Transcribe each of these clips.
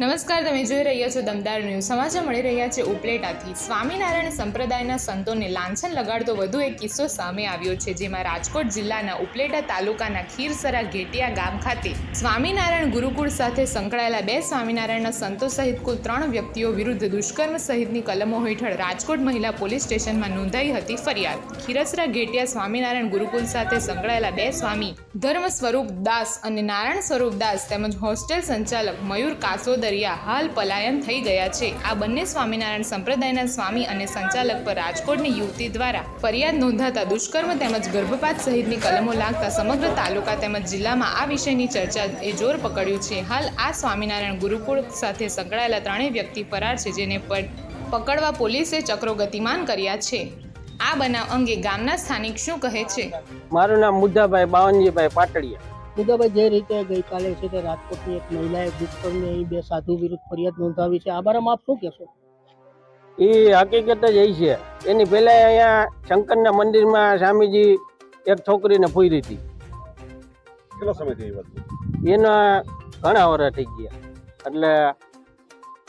નમસ્કાર, તમે જોઈ રહ્યા છો દમદાર ન્યૂઝ. સમાચાર મળી રહ્યા છે ઉપલેટાથી. સ્વામિનારાયણ સંપ્રદાયના સંતોને લાંછન લગાડતો વધુ એક કિસ્સો સામે આવ્યો છે, જેમાં રાજકોટ જિલ્લાના ઉપલેટા તાલુકાના ખીરસરા ઘેટિયા ગામ ખાતે સ્વામિનારાયણ ગુરુકુળ સાથે સંકળાયેલા બે સ્વામિનારાયણના સંતો સહિત કુલ ત્રણ વ્યક્તિઓ વિરુદ્ધ દુષ્કર્મ સહિતની કલમો હેઠળ રાજકોટ મહિલા પોલીસ સ્ટેશનમાં નોંધાઈ હતી ફરિયાદ. ખીરસરા ઘેટિયા સ્વામિનારાયણ ગુરુકુળ સાથે સંકળાયેલા બે સ્વામી ધર્મ સ્વરૂપ દાસ અને નારાયણ સ્વરૂપ દાસ તેમજ હોસ્ટેલ સંચાલક મયુર કાસોદરિયા હાલ પલાયન થઈ ગયા છે. આ બંને સ્વામિનારાયણ સંપ્રદાયના સ્વામી અને સંચાલક પર રાજકોટની યુવતી દ્વારા ફરિયાદ નોંધાતા દુષ્કર્મ તેમજ ગર્ભપાત સહિતની કલમો લાગતા સમગ્ર તાલુકા તેમજ જિલ્લામાં આ વિષયની એ જોર પકડ્યું છે. હાલ આ સ્વામિનારાયણ ગુરુકુળ સાથે સંકળાયેલા ત્રણેય વ્યક્તિ ફરાર છે જેને પકડવા પોલીસે ચક્રો ગતિમાન કર્યા છે. આ બનાવ અંગે ગામના સ્થાનિક શું કહે છે? મારું નામ મુદ્દાભાઈ બાવનજીભાઈ પાટડિયા. મુદ્દાભાઈ જે રીતે ગઈકાલે છે તે રાજકોટની એક મહિલાએ દુષ્કર્મની અહીં બે સાધુ વિરુદ્ધ ફરિયાદ નોંધાવી છે. આ બારામાં આપ શું કહેશો? એ હકીકત જ એ છે. એની પહેલા અહીંયા શંકરના મંદિરમાં સ્વામીજી એક છોકરીને પૂરી હતી. કેટલો સમય થઈ વાત એના ઘણા વર્ષ થઈ ગયા. એટલે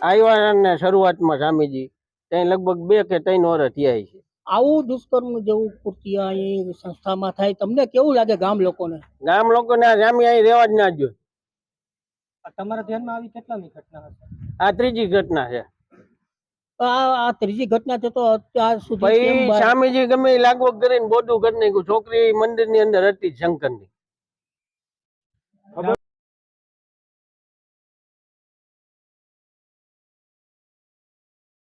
આવ્યા ને શરૂઆતમાં સ્વામીજી ત્યાં લગભગ બે કે ત્રણ વર્ષ થયા છે. આવું દુષ્કર્મ જેવું કૃત્ય અહીં સંસ્થામાં થાય તમને કેવું લાગે ગામ લોકોને? ગામ લોકોને આ સ્વામી અહીં રહેવા જ ના જોઈએ તમારા ધ્યાનમાં આવી કેટલાની ઘટના હશે? આ ત્રીજી ઘટના છે. આ આ ત્રીજી ઘટના છે તો અત્યાર સુધી ભાઈ સ્વામીજી ગમે લાગવગ કરીને બોધું કરી નાખ્યું. છોકરી મંદિરની અંદર હતી શંકરની.